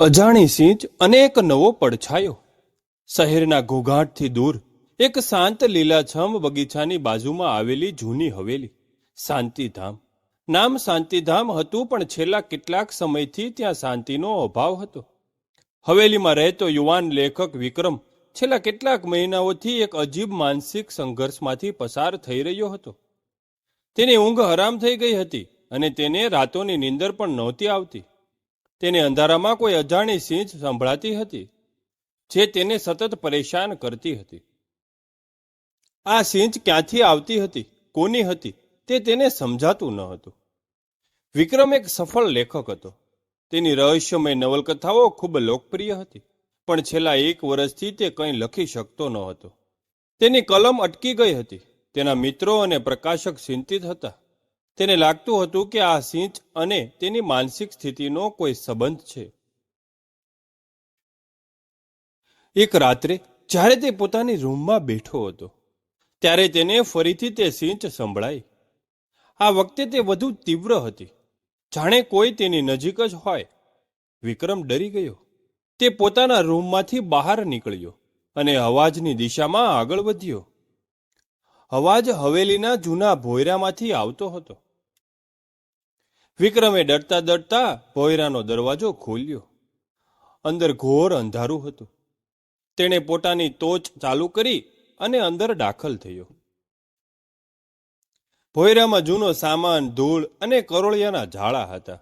અજાણી સિંચ અનેક નવો પડછાયો. શહેરના ઘોઘાટથી દૂર એક શાંત લીલાછમ બગીચાની બાજુમાં આવેલી જૂની હવેલી, શાંતિધામ. નામ શાંતિધામ હતું પણ છેલ્લા કેટલાક સમયથી ત્યાં શાંતિનો અભાવ હતો. હવેલીમાં રહેતો યુવાન લેખક વિક્રમ છેલ્લા કેટલાક મહિનાઓથી એક અજીબ માનસિક સંઘર્ષમાંથી પસાર થઈ રહ્યો હતો. તેની ઊંઘ હરામ થઈ ગઈ હતી અને તેને રાતોની નીંદર પણ નહોતી આવતી. તેને અંધારામાં કોઈ અજાણી સિંચ સંભળાતી હતી, જે તેને સતત પરેશાન કરતી હતી. આ સિંચ ક્યાંથી આવતી હતી, કોની હતી, તે તેને સમજાતું ન હતું. વિક્રમ એક સફળ લેખક હતો. તેની રહસ્યમય નવલકથાઓ ખૂબ લોકપ્રિય હતી, પણ છેલ્લા એક વર્ષથી તે કંઈ લખી શકતો ન હતો. તેની કલમ અટકી ગઈ હતી. તેના મિત્રો અને પ્રકાશક ચિંતિત હતા. તેને લાગતું હતું કે આ સિંચ અને તેની માનસિક સ્થિતિનો કોઈ સંબંધ છે. એક રાત્રે, જ્યારે તે પોતાની રૂમમાં બેઠો હતો, ત્યારે તેને ફરીથી તે સિંચ સંભળાઈ. આ વખતે તે વધુ તીવ્ર હતી. જાણે કોઈ તેની નજીક જ હોય. વિક્રમ ડરી ગયો. તે પોતાના રૂમમાંથી બહાર નીકળ્યો અને અવાજની દિશામાં આગળ વધ્યો. અવાજ હવેલીના જૂના ભોયરામાંથી આવતો હતો. વિક્રમે ડરતા ડરતા ભોયરાનો દરવાજો ખોલ્યો. અંદર ઘોર અંધારું હતું. તેણે પોતાની ટોચ ચાલુ કરી અને અંદર દાખલ થયો. ભોયરામાં જૂનો સામાન, ધૂળ અને કરોળિયાના ઝાડા હતા.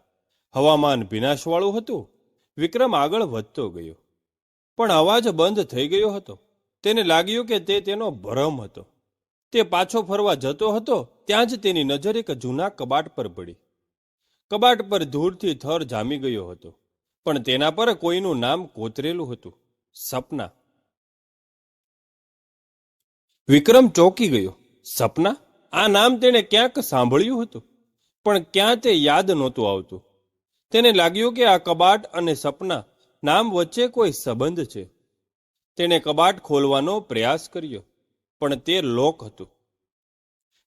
હવામાન ભીનાશવાળું હતું. વિક્રમ આગળ વધતો ગયો. પણ અવાજ બંધ થઈ ગયો હતો. તેને લાગ્યું કે તે તેનો ભરમ હતો. તે પાછો ફરવા જતો હતો, ત્યાં જ તેની નજર એક જૂના કબાટ પર પડી. કબાટ પર ધૂળથી થર જામી ગયો હતો, પણ તેના પર કોઈનું નામ કોતરેલું હતું, સપના. વિક્રમ ચોંકી ગયો, સપના? આ નામ તેણે ક્યાંક સાંભળ્યું હતું, પણ ક્યાં તે યાદ નહોતું આવતું. તેને લાગ્યું કે આ કબાટ અને સપના નામ વચ્ચે કોઈ સંબંધ છે. તેણે કબાટ ખોલવાનો પ્રયાસ કર્યો, પણ તે લોક હતું.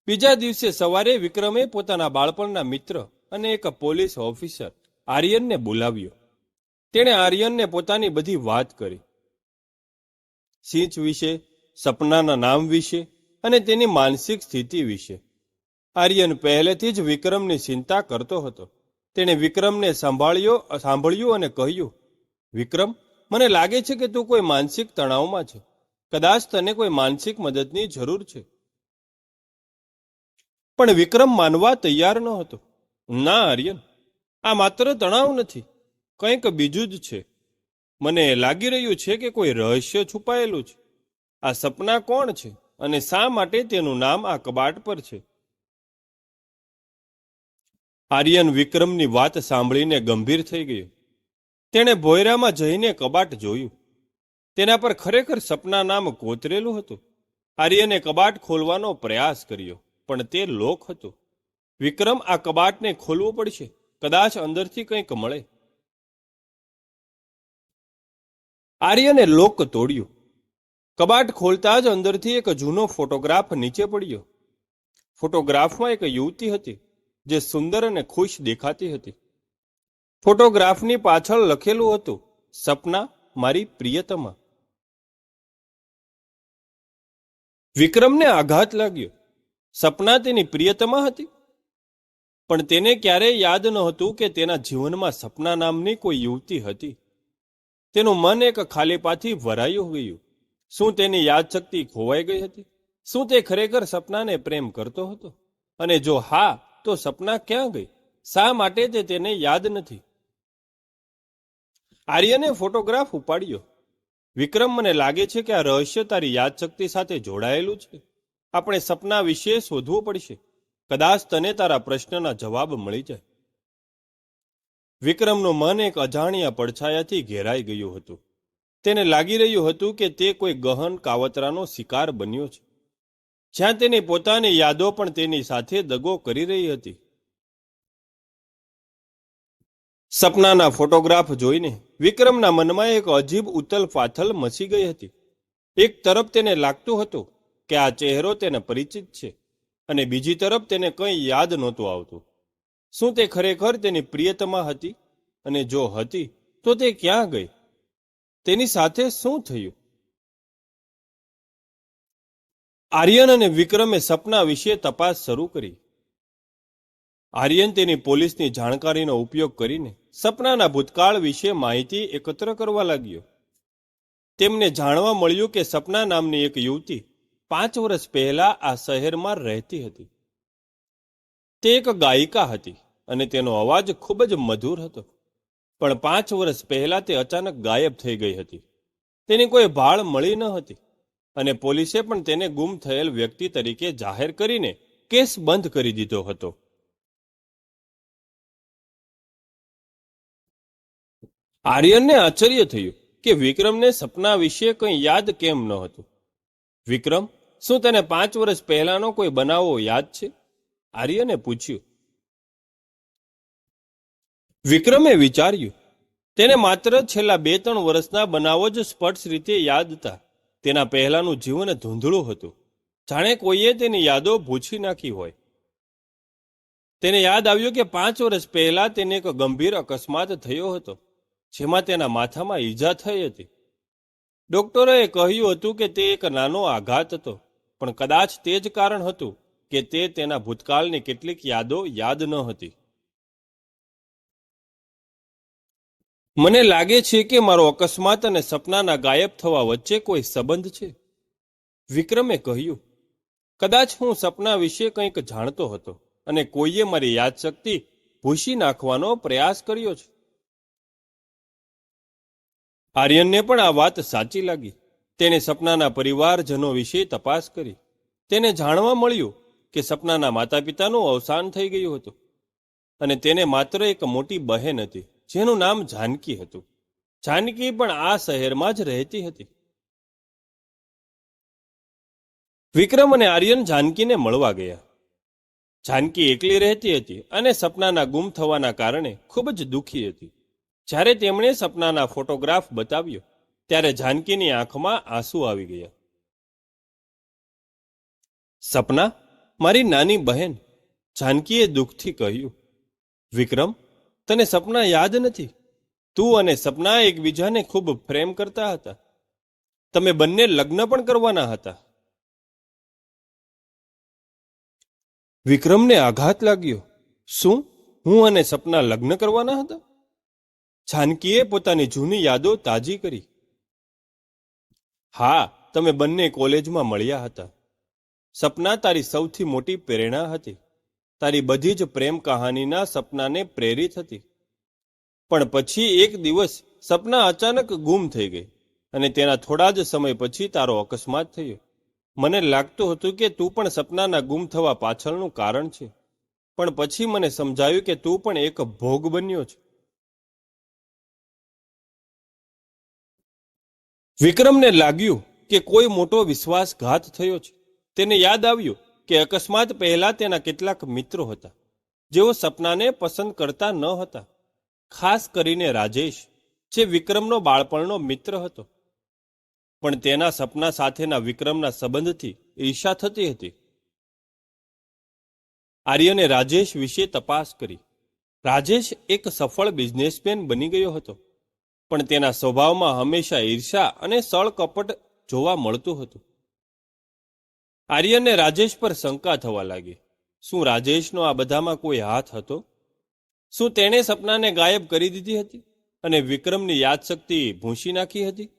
બીજા દિવસે સવારે વિક્રમે પોતાના બાળપણના મિત્ર અને એક પોલીસ ઓફિસર આર્યનને બોલાવ્યો. તેણે આર્યનને પોતાની બધી વાત કરી. સિંચ વિશે, સપનાના નામ વિશે અને તેની માનસિક સ્થિતિ વિશે. આર્યન પહેલેથી જ વિક્રમની ચિંતા કરતો હતો. તેણે વિક્રમને સંભાળ્યો, સાંભળ્યું અને કહ્યું, વિક્રમ, મને લાગે છે કે તું કોઈ માનસિક તણાવમાં છે. કદાચ તને કોઈ માનસિક મદદની જરૂર છે. પણ વિક્રમ માનવા તૈયાર ન હતો ના આર્યન આ માત્ર તણાવ નથી. કંઈક બીજું જ છે. મને લાગી રહ્યું છે કે કોઈ રહસ્ય છુપાયેલું છે. આ સપના કોણ છે અને શા માટે તેનું નામ આ કબાટ પર છે? આર્યન વિક્રમની વાત સાંભળીને ગંભીર થઈ ગયો. તેણે ભોયરામાં જઈને કબાટ જોયું. તેના પર ખરેખર સપના નામ કોતરેલું હતું. આર્યને કબાટ ખોલવાનો પ્રયાસ કર્યો, પણ તે લોક હતું. વિક્રમ આ કબાટને ખોલવું પડશે. કદાચ અંદરથી કંઈક મળે. આર્યને લોક તોડ્યું. કબાટ ખોલતા જ અંદરથી એક જૂનો ફોટોગ્રાફ નીચે પડ્યો. ફોટોગ્રાફમાં એક યુવતી હતી, જે સુંદર અને ખુશ દેખાતી હતી. ફોટોગ્રાફની પાછળ લખેલું હતું, સપના, મારી પ્રિયતમા. વિક્રમને આઘાત લાગ્યો. સપના તેની પ્રિયતમા હતી. પણ તેને ક્યારેય યાદ નહોતું કે તેના જીવનમાં સપના નામની કોઈ યુવતી હતી. તેનું મન એક ખાલીપાથી ભરાયું ગયું. શું તેની યાદશક્તિ ખોવાઈ ગઈ હતી? શું તે ખરેખર સપનાને પ્રેમ કરતો હતો? અને જો હા, તો સપના ક્યાં ગઈ? શા માટે તે તેને યાદ નથી? આર્યને ફોટોગ્રાફ ઉપાડ્યો. વિક્રમ, મને લાગે છે કે આ રહસ્ય તારી યાદશક્તિ સાથે જોડાયેલું છે. આપણે સપના વિશે શોધવું પડશે. કદાચ તને તારા પ્રશ્નના જવાબ મળી જાય. વિક્રમનું મન એક અજાણ્યા પડછાયાથી ઘેરાઈ ગયું હતું. તેને લાગી રહ્યું હતું કે તે કોઈ ગહન કાવતરાનો શિકાર બન્યો છે. જ્યાં તેની પોતાની યાદો પણ તેની સાથે દગો કરી રહી હતી. સપનાના ફોટોગ્રાફ જોઈને વિક્રમના મનમાં એક અજીબ ઉથલ પાથલ મસી ગઈ હતી. એક તરફ તેને લાગતું હતું કે આ ચહેરો તેને પરિચિત છે. અને બીજી તરફ તેને કંઈ યાદ નહોતું આવતું. શું તે ખરેખર તેની પ્રિયતમા હતી? અને જો હતી, તો તે ક્યાં ગઈ? તેની સાથે શું થયું? આર્યન અને વિક્રમે સપના વિશે તપાસ શરૂ કરી. આર્યન તેની પોલીસની જાણકારીનો ઉપયોગ કરીને સપનાના ભૂતકાળ વિશે માહિતી એકત્ર કરવા લાગ્યો. તેમને જાણવા મળ્યું કે સપના નામની એક યુવતી પાંચ વર્ષ પહેલા આ શહેરમાં રહેતી હતી. તે એક ગાયિકા હતી અને તેનો અવાજ ખૂબ જ મધુર હતો. પણ પાંચ વર્ષ પહેલા તે અચાનક ગાયબ થઈ ગઈ હતી. તેની કોઈ ભાળ મળી ન હતી અને પોલીસે પણ તેને ગુમ થયેલ વ્યક્તિ તરીકે જાહેર કરીને કેસ બંધ કરી દીધો હતો. આર્યનને આશ્ચર્ય થયું કે વિક્રમને સપના વિશે કંઈ યાદ કેમ ન હતું. વિક્રમ શું તને પાંચ વર્ષ પહેલાનો કોઈ બનાવો યાદ છે? આર્યને પૂછ્યું. વિક્રમે વિચાર્યું, તેને માત્ર છેલ્લા બે ત્રણ વર્ષના બનાવો જ સ્પર્શ રીતે યાદ હતા. તેના પહેલાનું જીવન ધૂંધળું હતું. જાણે કોઈએ તેની યાદો ભૂછી નાખી હોય. તેને યાદ આવ્યું કે પાંચ વર્ષ પહેલા તેને એક ગંભીર અકસ્માત થયો હતો, જેમાં તેના માથામાં ઈજા થઈ હતી. ડોક્ટરોએ કહ્યું હતું કે તે એક નાનો આઘાત હતો. પણ કદાચ તે જ કારણ હતું કે તે તેના ભૂતકાળની કેટલીક યાદો યાદ ન હતી. મને લાગે છે કે મારો અકસ્માત અને સપનાના ગાયબ થવા વચ્ચે કોઈ સંબંધ છે. વિક્રમે કહ્યું, કદાચ હું સપના વિશે કંઈક જાણતો હતો અને કોઈએ મારી યાદશક્તિ ભૂસી નાખવાનો પ્રયાસ કર્યો છે. આર્યનને પણ આ વાત સાચી લાગી. તેને સપનાના પરિવારજનો વિશે તપાસ કરી. તેને જાણવા મળ્યું કે સપનાના માતા પિતાનું અવસાન થઈ ગયું હતું અને તેને માત્ર એક મોટી બહેન હતી, જેનું નામ જાનકી હતું. જાનકી પણ આ શહેરમાં જ રહેતી હતી. વિક્રમ અને આર્યન જાનકીને મળવા ગયા. જાનકી એકલી રહેતી હતી અને સપનાના ગુમ થવાના કારણે ખૂબ જ દુઃખી હતી. જ્યારે તેમણે સપનાના ફોટોગ્રાફ બતાવ્યો ત્યારે જાનકીની આંખમાં આંસુ આવી ગયા. સપના, મારી નાની બહેન, જાનકીએ દુઃખથી કહ્યું, વિક્રમ, તને સપના યાદ નથી? તું અને સપના એકબીજાને ખૂબ પ્રેમ કરતા હતા. તમે બંને લગ્ન પણ કરવાના હતા. વિક્રમને આઘાત લાગ્યો. શું? હું અને સપના લગ્ન કરવાના હતા? જાનકીએ પોતાની જૂની યાદો તાજી કરી. હા, તમે બંને કોલેજમાં મળ્યા હતા. સપના તારી સૌથી મોટી પ્રેરણા હતી. તારી બધી જ પ્રેમ કહાનીના સપનાને પ્રેરિત હતી. પણ પછી એક દિવસ સપના અચાનક ગુમ થઈ ગઈ અને તેના થોડા જ સમય પછી તારો અકસ્માત થયો. મને લાગતું હતું કે તું પણ સપનાના ગુમ થવા પાછળનું કારણ છે. પણ પછી મને સમજાયું કે તું પણ એક ભોગ બન્યો છે. વિક્રમને લાગ્યું કે કોઈ મોટો વિશ્વાસઘાત થયો છે. તેને યાદ આવ્યું કે અકસ્માત પહેલા તેના કેટલાક મિત્રો હતા, જેઓ સપનાને પસંદ કરતા ન હતા, ખાસ કરીને રાજેશ, જે વિક્રમનો બાળપણનો મિત્ર હતો. પણ તેના સપના સાથેના વિક્રમના સંબંધથી ઈર્ષા થતી હતી. આર્યને રાજેશ વિશે તપાસ કરી. રાજેશ એક સફળ બિઝનેસમેન બની ગયો હતો. પણ તેના સ્વભાવમાં હંમેશા ઈર્ષા અને સળ કપટ જોવા મળતું હતું. આર્યનને રાજેશ પર શંકા થવા લાગી. શું રાજેશનો આ બધામાં કોઈ હાથ હતો? શું તેણે સપનાને ગાયબ કરી દીધી હતી અને વિક્રમની યાદશક્તિ ભૂંસી નાખી હતી?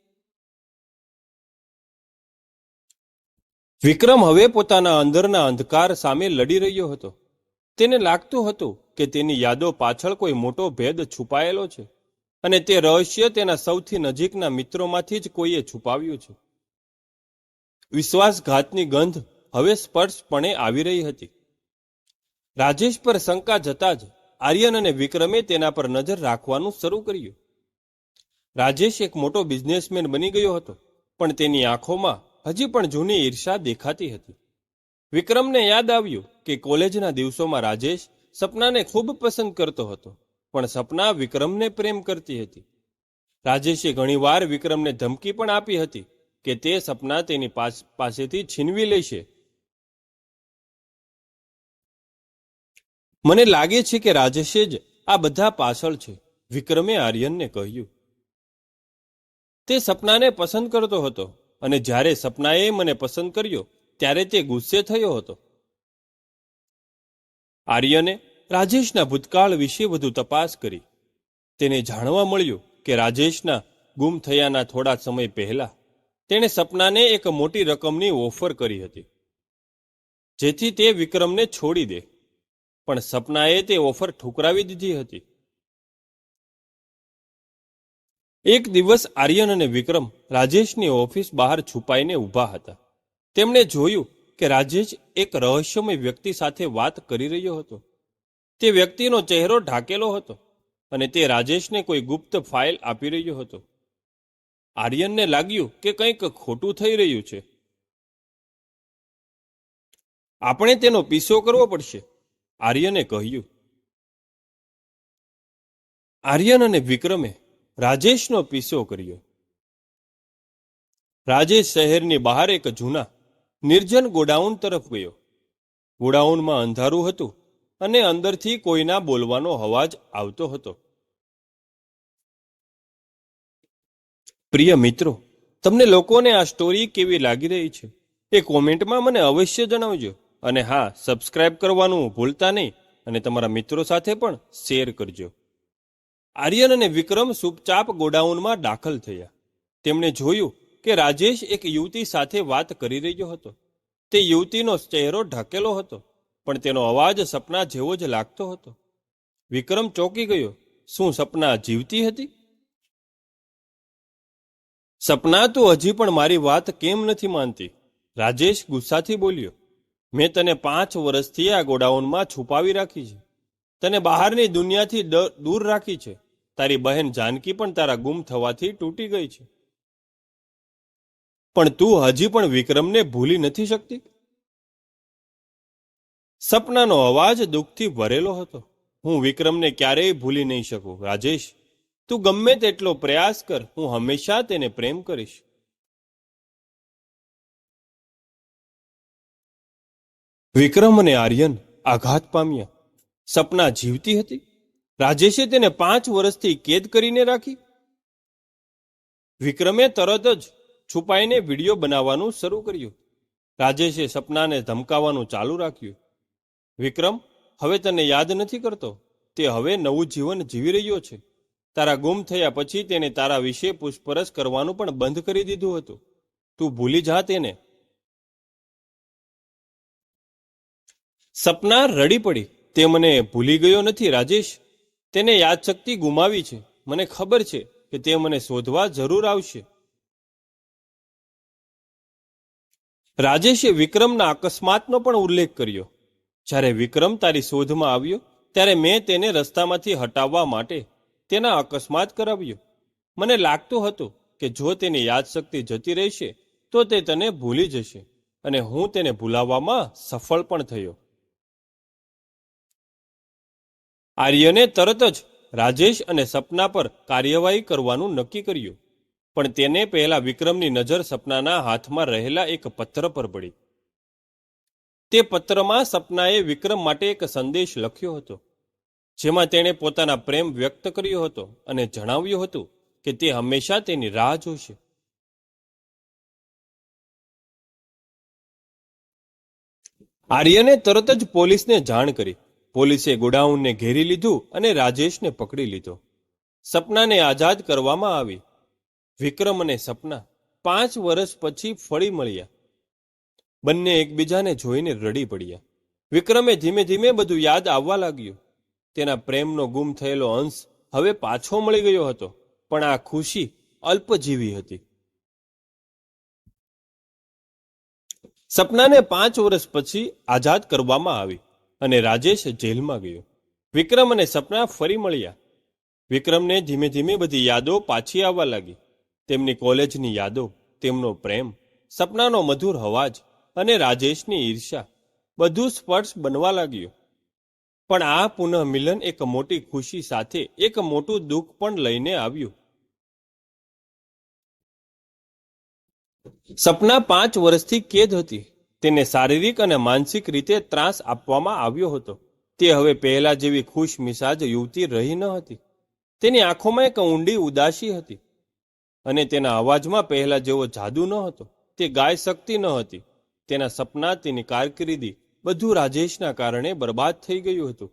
વિક્રમ હવે પોતાના અંદરના અંધકાર સામે લડી રહ્યો હતો. તેને લાગતું હતું કે તેની યાદો પાછળ કોઈ મોટો ભેદ છુપાયેલો છે. અને તે રહસ્ય તેના સૌથી નજીકના મિત્રોમાંથી જ કોઈએ છુપાવ્યું છે. વિશ્વાસઘાતની ગંધ હવે સ્પર્શપણે આવી રહી હતી. રાજેશ પર શંકા જતા જ આર્યન અને વિક્રમે તેના પર નજર રાખવાનું શરૂ કર્યું. રાજેશ એક મોટો બિઝનેસમેન બની ગયો હતો, પણ તેની આંખોમાં હજી પણ જૂની ઈર્ષા દેખાતી હતી. વિક્રમને યાદ આવ્યું કે કોલેજના દિવસોમાં રાજેશ સપનાને ખૂબ પસંદ કરતો હતો. પણ સપના વિક્રમને પ્રેમ કરતી હતી. રાજેશે ઘણીવાર વિક્રમને ધમકી પણ આપી હતી કે તે સપના તેની પાસેથી છીનવી લેશે. મને લાગે છે કે રાજેશે જ આ બધા પાછળ છે, વિક્રમે આર્યનને કહ્યું. તે સપનાને પસંદ કરતો હતો અને જ્યારે સપનાએ મને પસંદ કર્યો, ત્યારે તે ગુસ્સે થયો હતો. આર્યને રાજેશના ભૂતકાળ વિશે વધુ તપાસ કરી. તેને જાણવા મળ્યું કે રાજેશના ગુમ થયાના થોડા સમય પહેલા તેણે સપનાને એક મોટી રકમની ઓફર કરી હતી. જેથી તે વિક્રમને છોડી દે, પણ સપનાએ તે ઓફર ઠુકરાવી દીધી હતી. એક દિવસ આર્યન અને વિક્રમ રાજેશની ઓફિસ બહાર છુપાઈને ઊભા હતા. તેમણે જોયું કે રાજેશ એક રહસ્યમય વ્યક્તિ સાથે વાત કરી રહ્યો હતો. તે વ્યક્તિનો ચહેરો ઢાકેલો હતો અને તે રાજેશને કોઈ ગુપ્ત ફાઇલ આપી રહ્યો હતો. આર્યનને લાગ્યું કે કંઈક ખોટું થઈ રહ્યું છે. આપણે તેનો પીસો કરવો પડશે, આર્યને કહ્યું. આર્યન અને વિક્રમે રાજેશનો પીસો કર્યો. રાજેશ શહેરની બહાર એક જૂના, નિર્જન ગોડાઉન તરફ ગયો. ગોડાઉનમાં અંધારું હતું અને અંદરથી કોઈના બોલવાનો અવાજ આવતો હતો. પ્રિય મિત્રો, તમને લોકોને આ સ્ટોરી કેવી લાગી રહી છે? એ કોમેન્ટમાં મને અવશ્ય જણાવજો. અને હા, સબસ્ક્રાઇબ કરવાનું ભૂલતા નહીં અને તમારા મિત્રો સાથે પણ શેર કરજો. આર્યન અને વિક્રમ ચૂપચાપ ગોડાઉનમાં દાખલ થયા. તેમણે જોયું કે રાજેશ એક યુવતી સાથે વાત કરી રહ્યો હતો. તે યુવતીનો ચહેરો ઢકેલો હતો. પણ તેનો અવાજ સપના જેવો જ લાગતો હતો. વિક્રમ ચોંકી ગયો. શું સપના જીવતી હતી? સપના તું હજી પણ મારી વાત કેમ નથી માનતી? રાજેશ ગુસ્સાથી બોલ્યો. મેં તને પાંચ વર્ષથી આ ગોડાઉનમાં છુપાવી રાખી છે. તને બહારની દુનિયાથી દૂર રાખી છે. તારી બહેન જાનકી પણ તારા ગુમ થવાથી તૂટી ગઈ છે. પણ તું હજી પણ વિક્રમને ભૂલી નથી શકતી? સપનાનો અવાજ દુઃખથી ભરેલો હતો. હું વિક્રમને ક્યારેય ભૂલી નહીં શકું. રાજેશ, તું ગમે તેટલો પ્રયાસ કર. હું હંમેશા તેને પ્રેમ કરીશ. વિક્રમ અને આર્યન આઘાત પામ્યા. સપના જીવતી હતી. રાજેશે તેને પાંચ વર્ષથી કેદ કરીને રાખી. વિક્રમે તરત જ છુપાઈને વીડિયો બનાવવાનું શરૂ કર્યું. રાજેશે સપનાને ધમકાવવાનું ચાલુ રાખ્યું. વિક્રમ, હવે તને યાદ નથી કરતો? તે હવે નવું જીવન જીવી રહ્યો છે. તારા ગુમ થયા પછી તેને તારા વિશે પૂછપરછ કરવાનું પણ બંધ કરી દીધું હતું. તું ભૂલી જા તેને. સપના રડી પડી. તે મને ભૂલી ગયો નથી, રાજેશ. તેને યાદશક્તિ ગુમાવી છે. મને ખબર છે કે તે મને શોધવા જરૂર આવશે. રાજેશે વિક્રમના અકસ્માતનો પણ ઉલ્લેખ કર્યો. જ્યારે વિક્રમ તારી શોધમાં આવ્યો, ત્યારે મેં તેને રસ્તામાંથી હટાવવા માટે તેના અકસ્માત કરાવ્યો. મને લાગતું હતું કે જો તેની યાદશક્તિ જતી રહેશે, તો તે તને ભૂલી જશે અને હું તેને ભૂલાવવામાં સફળ પણ થયો. આર્યને તરત જ રાજેશ અને સપના પર કાર્યવાહી કરવાનું નક્કી કર્યું, પણ તેને પહેલા વિક્રમની નજર સપનાના હાથમાં રહેલા એક પત્ર પર પડી. તે પત્રમાં સપનાએ વિક્રમ માટે એક સંદેશ લખ્યો હતો, જેમાં તેણે પોતાના પ્રેમ વ્યક્ત કર્યો હતો અને જણાવ્યું હતું કે તે હંમેશા તેની રાહ જોશે. આર્યને તરત જ પોલીસને જાણ કરી. પોલીસે ગોડાઉનને ઘેરી લીધું અને રાજેશને પકડી લીધો. સપનાને આઝાદ કરવામાં આવી. વિક્રમ અને સપના પાંચ વર્ષ પછી ફળી મળ્યા. બંને એકબીજાને જોઈને રડી પડ્યા. વિક્રમે ધીમે ધીમે બધું યાદ આવવા લાગ્યું. તેના પ્રેમનો ગુમ થયેલો અંશ હવે પાછો મળી ગયો હતો, પણ આ ખુશી અલ્પજીવી હતી. સપનાને પાંચ વર્ષ પછી આઝાદ કરવામાં આવી અને રાજેશ જેલમાં ગયો. વિક્રમ અને સપના ફરી મળ્યા. વિક્રમને ધીમે ધીમે બધી યાદો પાછી આવવા લાગી. તેમની કોલેજની યાદો, તેમનો પ્રેમ, સપનાનો મધુર અવાજ અને રાજેશની ઈર્ષા બધું સ્પર્શ બનવા લાગ્યું. પણ આ પુનઃ મિલન એક મોટી ખુશી સાથે એક મોટું દુઃખ પણ લઈને આવ્યું. સપના પાંચ વર્ષથી કેદ હતી. તેને શારીરિક અને માનસિક રીતે ત્રાસ આપવામાં આવ્યો હતો. તે હવે પહેલા જેવી ખુશ મિસાજ યુવતી રહી ન હતી. તેની આંખોમાં એક ઊંડી ઉદાસી હતી. અને તેના અવાજમાં પહેલા જેવો જાદુ ન હતો. તે ગાય શક્તિ ન હતી. તેના સપના, તેની કારકિર્દી બધું રાજેશના કારણે બરબાદ થઈ ગયું હતું.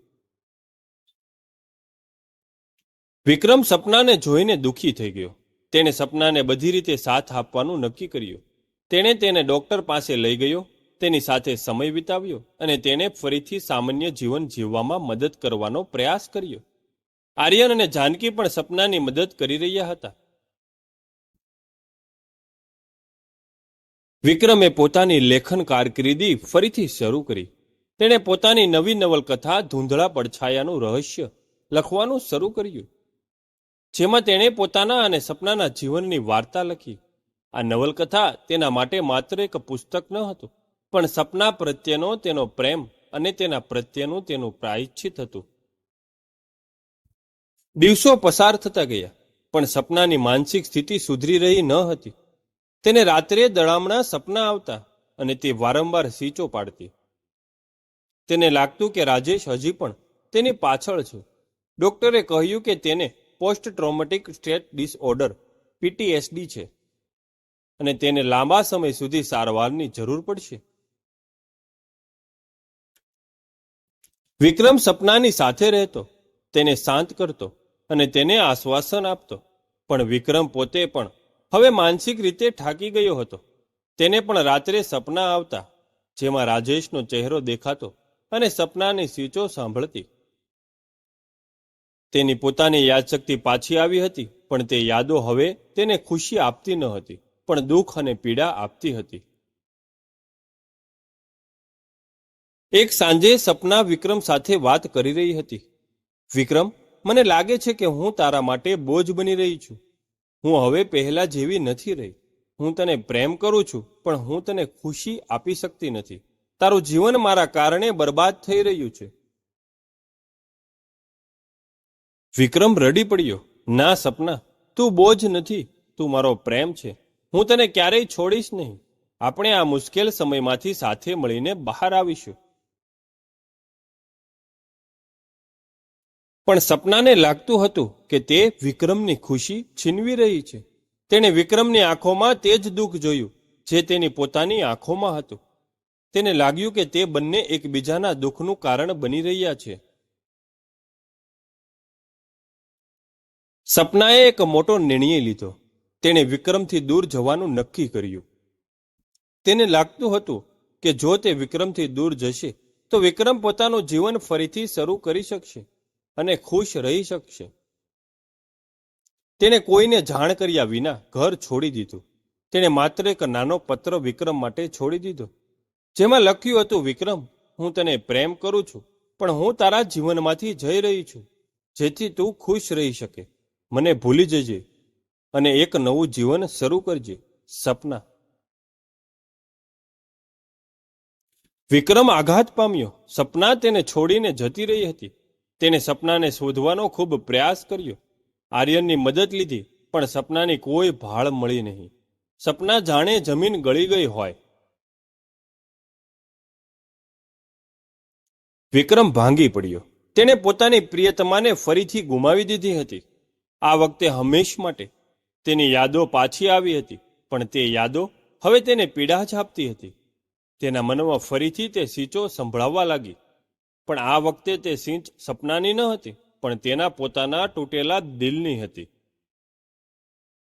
વિક્રમ સપનાને જોઈને દુઃખી થઈ ગયો. તેણે સપનાને બધી રીતે સાથ આપવાનું નક્કી કર્યું. તેણે તેને ડોક્ટર પાસે લઈ ગયો, તેની સાથે સમય વિતાવ્યો અને તેને ફરીથી સામાન્ય જીવન જીવવામાં મદદ કરવાનો પ્રયાસ કર્યો. આર્યન અને જાનકી પણ સપનાની મદદ કરી રહ્યા હતા. વિક્રમે પોતાની લેખન કારકિર્દી ફરીથી શરૂ કરી. તેણે પોતાની નવી નવલકથા ધૂંધળા પડછાયાનું રહસ્ય લખવાનું શરૂ કર્યું. જેમાં તેણે પોતાના અને સપનાના જીવનની વાર્તા લખી. આ નવલકથા તેના માટે માત્ર એક પુસ્તક ન હતું, પણ સપના પ્રત્યેનો તેનો પ્રેમ અને તેના પ્રત્યેનું તેનું પ્રાયશ્ચિત હતું. દિવસો પસાર થતા ગયા, પણ સપનાની માનસિક સ્થિતિ સુધરી રહી ન હતી. તેને રાત્રે દડામણા સપના આવતા અને તે વારંવાર સીચો પાડતી. તેને લાગતું કે રાજેશ હજી પણ તેની પાછળ છે. ડોક્ટરે કહ્યું કે તેને post traumatic state disorder PTSD છે અને તેને લાંબા સમય સુધી સારવારની જરૂર પડશે. વિક્રમ સપનાની સાથે રહેતો, તેને શાંત કરતો અને તેને આશ્વાસન આપતો. પણ વિક્રમ પોતે પણ હવે માનસિક રીતે ઠાકી ગયો હતો. તેને પણ રાત્રે સપના આવતા, જેમાં રાજેશનો ચહેરો દેખાતો અને સપનાની સીચો સાંભળતી. તેની પોતાની યાદશક્તિ પાછી આવી હતી, પણ તે યાદો હવે તેને ખુશી આપતી ન હતી, પણ દુઃખ અને પીડા આપતી હતી. એક સાંજે સપના વિક્રમ સાથે વાત કરી રહી હતી. વિક્રમ, મને લાગે છે કે હું તારા માટે બોજ બની રહી છું. હું હવે પહેલા જેવી નથી રહી. હું તને પ્રેમ કરું છું, પણ હું તને ખુશી આપી શકતી નથી. તારું જીવન મારા કારણે બરબાદ થઈ રહ્યું છે. વિક્રમ રડી પડ્યો. ના સપના, તું બોજ નથી. તું મારો પ્રેમ છે. હું તને ક્યારેય છોડીશ નહીં. આપણે આ મુશ્કેલ સમયમાંથી સાથે મળીને બહાર આવીશું. પણ સપનાને લાગતું હતું કે તે વિક્રમની ખુશી છીનવી રહી છે. તેણે વિક્રમની આંખોમાં તે જ દુઃખ જોયું, જે તેની પોતાની આંખોમાં હતું. તેને લાગ્યું કે તે બંને એકબીજાના દુઃખનું કારણ બની રહ્યા છે. સપનાએ એક મોટો નિર્ણય લીધો. તેણે વિક્રમથી દૂર જવાનું નક્કી કર્યું. તેને લાગતું હતું કે જો તે વિક્રમથી દૂર જશે, તો વિક્રમ પોતાનું જીવન ફરીથી શરૂ કરી શકશે. અને ખુશ રહી શકશે. તેણે કોઈને જાણ કર્યા વિના ઘર છોડી દીધું. તેણે માત્ર એક નાનો પત્ર વિક્રમ માટે છોડી દીધો. જેમાં લખ્યું હતું, વિક્રમ, હું તને પ્રેમ કરું છું, પણ હું તારા જીવનમાંથી જઈ રહી છું, જેથી તું ખુશ રહી શકે. મને ભૂલી જજે અને એક નવું જીવન શરૂ કરજે, સપના. વિક્રમ આઘાત પામ્યો. સપના તેને છોડીને જતી રહી હતી. તેને સપનાને શોધવાનો ખૂબ પ્રયાસ કર્યો. આર્યનની મદદ લીધી, પણ સપનાની કોઈ ભાળ મળી નહીં. સપના જાણે જમીન ગળી ગઈ હોય. વિક્રમ ભાંગી પડ્યો. તેણે પોતાની પ્રિયતમાને ફરીથી ગુમાવી દીધી હતી. આ વખતે હંમેશ માટે. તેની યાદો પાછી આવી હતી, પણ તે યાદો હવે તેને પીડા જ આપતી હતી. તેના મનમાં ફરીથી તે સીચો સંભળાવવા લાગી. પણ આ વખતે તે સિંચ સપનાની ન હતી, પણ તેના પોતાના તૂટેલા દિલની હતી.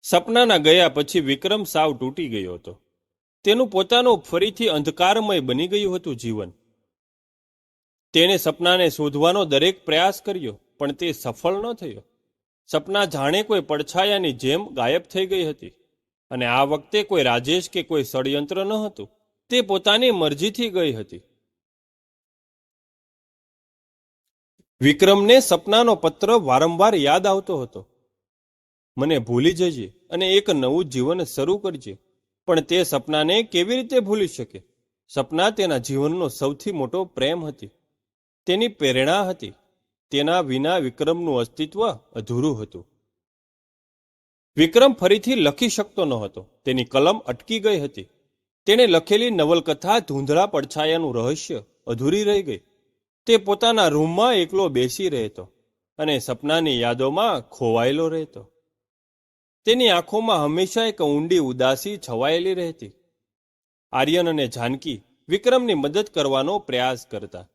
સપનાના ગયા પછી વિક્રમ સાવ તૂટી ગયો હતો. તેનું પોતાનું ફરીથી અંધકારમય બની ગયું હતું જીવન. તેણે સપનાને શોધવાનો દરેક પ્રયાસ કર્યો, પણ તે સફળ ન થયો. સપના જાણે કોઈ પડછાયાની જેમ ગાયબ થઈ ગઈ હતી. અને આ વખતે કોઈ રાજેશ કે કોઈ ષડયંત્ર ન હતું. તે પોતાની મરજીથી ગઈ હતી. વિક્રમને સપનાનો પત્ર વારંવાર યાદ આવતો હતો. મને ભૂલી જજે અને એક નવું જીવન શરૂ કરજે, પણ તે સપનાને કેવી રીતે ભૂલી શકે? સપના તેના જીવનનો સૌથી મોટો પ્રેમ હતી. તેની પ્રેરણા હતી. તેના વિના વિક્રમનું અસ્તિત્વ અધૂરું હતું. વિક્રમ ફરીથી લખી શકતો ન હતો. તેની કલમ અટકી ગઈ હતી. તેણે લખેલી નવલકથા ધૂંધળા પડછાયાનું રહસ્ય અધૂરી રહી ગઈ. તે પોતાના રૂમમાં એકલો બેસી રહેતો અને સપનાની યાદોમાં ખોવાયેલો રહેતો. તેની આંખોમાં હંમેશા એક ઊંડી ઉદાસી છવાયેલી રહેતી. આર્યન અને જાનકી વિક્રમની મદદ કરવાનો પ્રયાસ કરતા.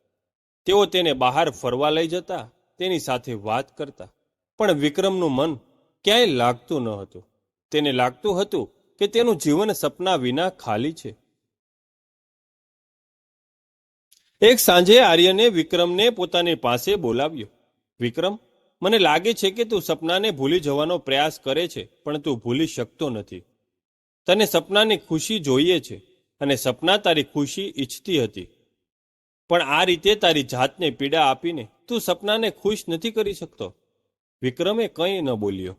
તેઓ તેને બહાર ફરવા લઈ જતા, તેની સાથે વાત કરતા. પણ વિક્રમનું મન ક્યાંય લાગતું ન હતું. તેને લાગતું હતું કે તેનું જીવન સપના વિના ખાલી છે. એક સાંજે આર્યને વિક્રમને પોતાની પાસે બોલાવ્યો. વિક્રમ, મને લાગે છે કે તું સપનાને ભૂલી જવાનો પ્રયાસ કરે છે, પણ તું ભૂલી શકતો નથી. તને સપનાની ખુશી જોઈએ છે અને સપના તારી ખુશી ઈચ્છતી હતી. પણ આ રીતે તારી જાતને પીડા આપીને તું સપનાને ખુશ નથી કરી શકતો. વિક્રમે કંઈ ન બોલ્યો.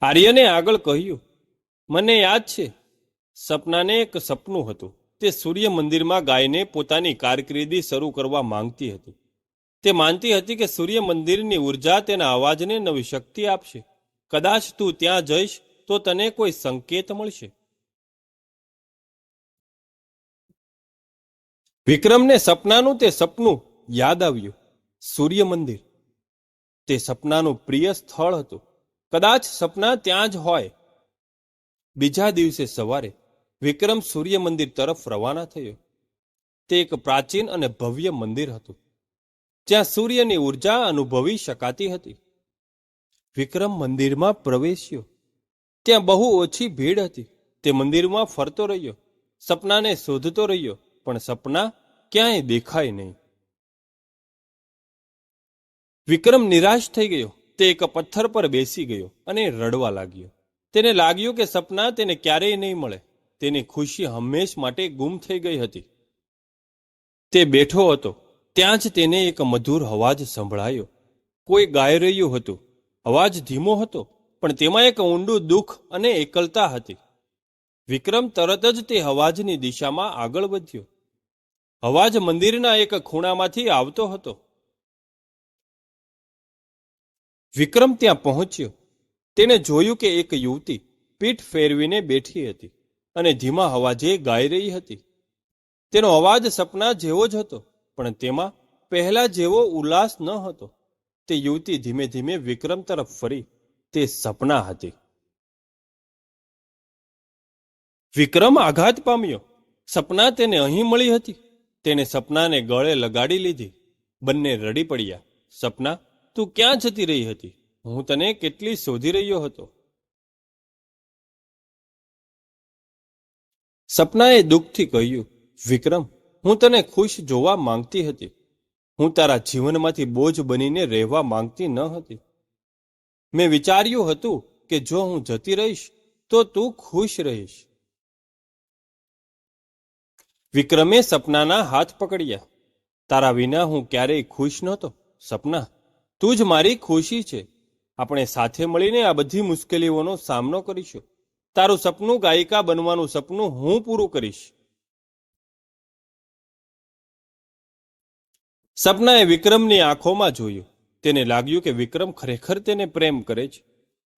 આર્યને આગળ કહ્યું, મને યાદ છે, સપનાને એક સપનું હતું. તે સૂર્ય મંદિરમાં ગાયને પોતાની કારકિર્દી શરૂ કરવા માંગતી હતી. તે માનતી હતી કે સૂર્ય મંદિરની ઊર્જા તેના અવાજને નવી શક્તિ આપશે. કદાચ તું ત્યાં જઈશ તો તને કોઈ સંકેત મળશે. વિક્રમને સપનાનું તે સપનું યાદ આવ્યું. સૂર્ય મંદિર. તે સપનાનું પ્રિય સ્થળ હતું. કદાચ સપના ત્યાં જ હોય. બીજા દિવસે સવારે વિક્રમ સૂર્ય મંદિર તરફ રવાના થયો. તે એક પ્રાચીન અને ભવ્ય મંદિર હતું, જ્યાં સૂર્યની ઊર્જા અનુભવી શકાતી હતી. વિક્રમ મંદિરમાં પ્રવેશ્યો. ત્યાં બહુ ઓછી ભીડ હતી. તે મંદિરમાં ફરતો રહ્યો, સપનાને શોધતો રહ્યો, પણ સપના ક્યાંય દેખાય નહીં. વિક્રમ નિરાશ થઈ ગયો. તે એક પથ્થર પર બેસી ગયો અને રડવા લાગ્યો. તેને લાગ્યું કે સપના તેને ક્યારેય નહીં મળે. તેની ખુશી હંમેશ માટે ગુમ થઈ ગઈ હતી. તે બેઠો હતો. ત્યાં જ તેને એક મધુર અવાજ સંભળાયો. કોઈ ગાઈ રહ્યું હતું. અવાજ ધીમો હતો, પણ તેમાં એક ઊંડું દુઃખ અને એકલતા હતી. વિક્રમ તરત જ તે અવાજની દિશામાં આગળ વધ્યો. અવાજ મંદિરના એક ખૂણામાંથી આવતો હતો. વિક્રમ ત્યાં પહોંચ્યો. તેને જોયું કે એક યુવતી પીઠ ફેરવીને બેઠી હતી. અને ધીમા અવાજે ગાઈ રહી હતી. તેનો અવાજ સપના જેવો જ હતો, પણ તેમાં પહેલા જેવો ઉલ્લાસ ન હતો. તે યુવતી ધીમે ધીમે વિક્રમ તરફ ફરી. તે સપના હતી. વિક્રમ આઘાત પામ્યો. સપના તેને અહીં મળી હતી. તેને સપનાને ગળે લગાડી લીધી. બંને રડી પડ્યા. સપના, તું ક્યાં જતી રહી હતી? હું તને કેટલી શોધી રહ્યો હતો? સપનાએ દુઃખથી કહ્યું, વિક્રમ, હું તને ખુશ જોવા માંગતી હતી. હું તારા જીવનમાંથી બોજ બનીને રહેવા માંગતી ન હતી. મેં વિચાર્યું હતું કે જો હું જતી રહીશ, તો તું ખુશ રહીશ. વિક્રમે સપનાના હાથ પકડ્યા. તારા વિના હું ક્યારેય ખુશ નહોતો. સપના, તું જ મારી ખુશી છે. આપણે સાથે મળીને આ બધી મુશ્કેલીઓનો સામનો કરીશું. તારું સપનું ગાયિકા બનવાનું સપનું હું પૂરું કરીશ. સપનાએ વિક્રમની આંખોમાં જોયું. તેને લાગ્યું કે વિક્રમ ખરેખર તેને પ્રેમ કરે છે.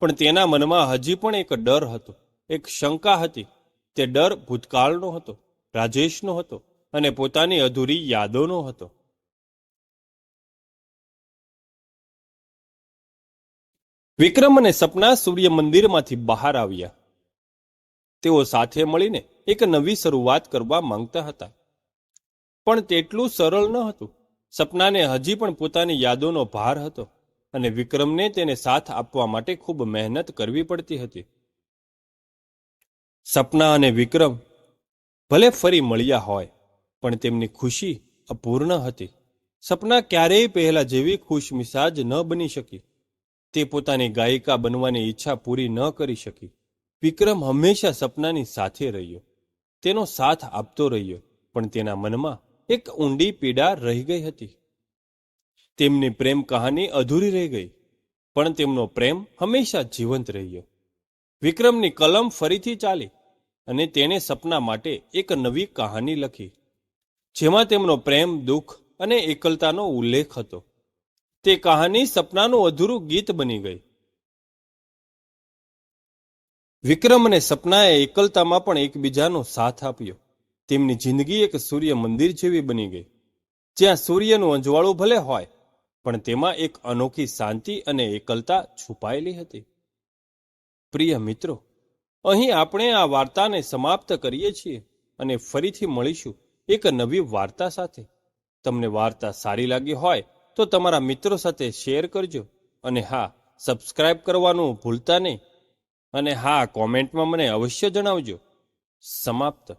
પણ તેના મનમાં હજી પણ એક ડર હતો. એક શંકા હતી. તે ડર ભૂતકાળનો હતો, રાજેશનો હતો અને પોતાની અધૂરી યાદોનો હતો. વિક્રમ અને સપના સૂર્ય મંદિરમાંથી બહાર આવ્યા. તેઓ સાથે મળીને એક નવી શરૂઆત કરવા માંગતા હતા. પણ તેટલું સરળ ન હતું. સપનાને હજી પણ પોતાની યાદોનો ભાર હતો અને વિક્રમને તેને સાથ આપવા માટે ખૂબ મહેનત કરવી પડતી હતી. સપના અને વિક્રમ ભલે ફરી મળ્યા હોય, પણ તેમની ખુશી અપૂર્ણ હતી. સપના ક્યારેય પહેલા જેવી ખુશ મિસાજ ન બની શકી. તે પોતાની ગાયિકા બનવાની ઈચ્છા પૂરી ન કરી શકી. વિક્રમ હંમેશા સપનાની સાથે રહ્યો. તેનો સાથ આપતો રહ્યો, પણ તેના મનમાં એક ઊંડી પીડા રહી ગઈ હતી. તેમની પ્રેમ કહાની અધૂરી રહી ગઈ, પણ તેમનો પ્રેમ હંમેશા જીવંત રહ્યો. વિક્રમની કલમ ફરીથી ચાલી અને તેણે સપના માટે એક નવી કહાની લખી, જેમાં તેમનો પ્રેમ, દુઃખ અને એકલતાનો ઉલ્લેખ હતો. તે કહાની સપનાનું અધૂરું ગીત બની ગઈ. વિક્રમ અને સપનાએ એકલતામાં પણ એકબીજાનો સાથ આપ્યો. તેમની જિંદગી એક સૂર્ય મંદિર જેવી બની ગઈ. જ્યાં સૂર્યનું અંજવાળું ભલે હોય, પણ તેમાં એક અનોખી શાંતિ અને એકલતા છુપાયેલી હતી. પ્રિય મિત્રો, અહીં આપણે આ વાર્તાને સમાપ્ત કરીએ છીએ અને ફરીથી મળીશું એક નવી વાર્તા સાથે. તમને વાર્તા સારી લાગી હોય, તો તમારા મિત્રો સાથે શેર કરજો. અને હા, સબસ્ક્રાઇબ કરવાનું ભૂલતા નહીં. અને હા કોમેન્ટમાં મને અવશ્ય જણાવજો. સમાપ્ત.